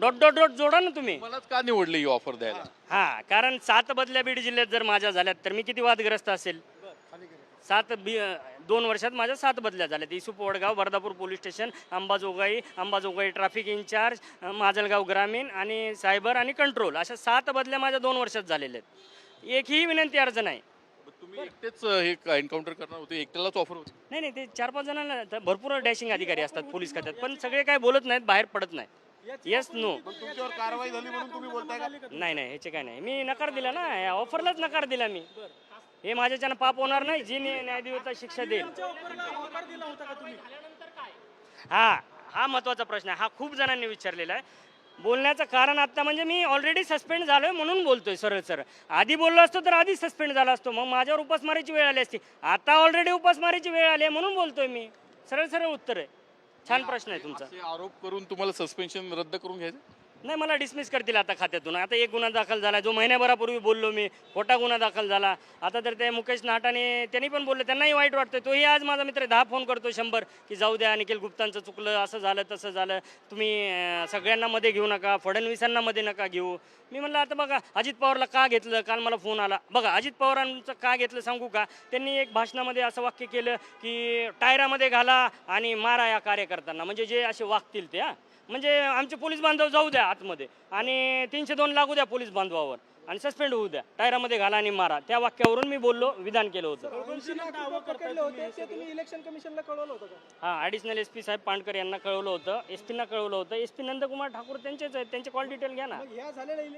Dot dot dot जोडा ना तुम्ही. मलाच का निवडली ही ऑफर द्यायला? हा कारण सात बदल्या बीड जिल्ह्यात जर माझ्या झाल्यात तर मी किती वादग्रस्त असेल? सात बी दोन वर्षात माझ्या सात बदल्या झाल्यात. Isup Vadgaon Wardhapur police station Ambajogai Ambajogai traffic incharge Majalgaon ग्रामीण आणि सायबर आणि कंट्रोल अशा सात बदल्या माझ्या दोन वर्षात झालेल्या आहेत. एकही विनंती अर्ज नाही. तुम्ही एकटेच हे एन्काउंटर करणार होते? एकट्यालाच ऑफर होती? नाही नाही ते चार पाच जणांना भरपूर डॅशिंग अधिकारी असतात पोलीस खात्यात. पण सगळे काय बोलत नाहीत बाहेर पडत नाही येस नो तुमच्यावर कारवाई झाली म्हणून तुम्ही बोलताय का? नाही नाही ह्याचे काय नाही. मी नकार दिला ना या ऑफरलाच नकार दिला मी. हे माझ्याच्यानं पाप होणार नाही जी न्याय- न्यायदेवता शिक्षा देईल. हा हा महत्त्वाचा प्रश्न आहे. हा खूप जणांनी विचारलेला आहे. बोलण्याचं कारण आता म्हणजे मी ऑलरेडी सस्पेंड झालोय म्हणून बोलतोय सरळ सरळ. आधी बोललो असतो तर आधी सस्पेंड झाला असतो. मग माझ्यावर उपासमारीची वेळ आली असती. आता ऑलरेडी उपासमारीची वेळ आली आहे म्हणून बोलतोय मी. सरळ सरळ उत्तर आहे. छान प्रश्न आहे तुमचा. आरोप करून तुम्हाला सस्पेन्शन रद्द करून घ्यायचं? नाही मला डिसमिस करतील आता खात्यातून. आता एक गुन्हा दाखल झाला जो महिन्याभरापूर्वी बोललो मी खोटा गुन्हा दाखल झाला. आता तर ते मुकेश नाटाने त्यांनी पण बोलले त्यांनाही वाईट वाटतं तोही आज माझा मित्र दहा फोन करतो शंभर की जाऊ द्या निखिल गुप्तांचं चुकलं असं झालं तसं झालं. तुम्ही सगळ्यांना मध्ये घेऊ नका फडणवीसांना मध्ये नका घेऊ. मी म्हणलं आता बघा अजित पवारला का घेतलं? काल मला फोन आला. बघा अजित पवारांचं का घेतलं सांगू का? त्यांनी एक भाषणामध्ये असं वाक्य केलं की टायरामध्ये घाला आणि मारा या कार्यकर्त्यांना. म्हणजे जे असे वागतील ते म्हणजे आमचे पोलीस बांधव जाऊ द्या. आतमध्ये. आणि तीनशे दोन लागू द्या पोलीस बांधवावर. आणि सस्पेंड होऊ द्या. टायरामध्ये घाला आणि मारा. त्या वाक्यावरून मी बोललो विधान केलं होतं. दोनशे दावा पकडले होते ते तुम्ही इलेक्शन कमिशनला कळवलं होतं का? हां ॲडिशनल एस पी साहेब पांडकर यांना कळवलं होतं. एस पीना कळवलं होतं. एस पी नंदकुमार ठाकूर त्यांचेच आहेत. त्यांचे कॉल डिटेल घ्या ना.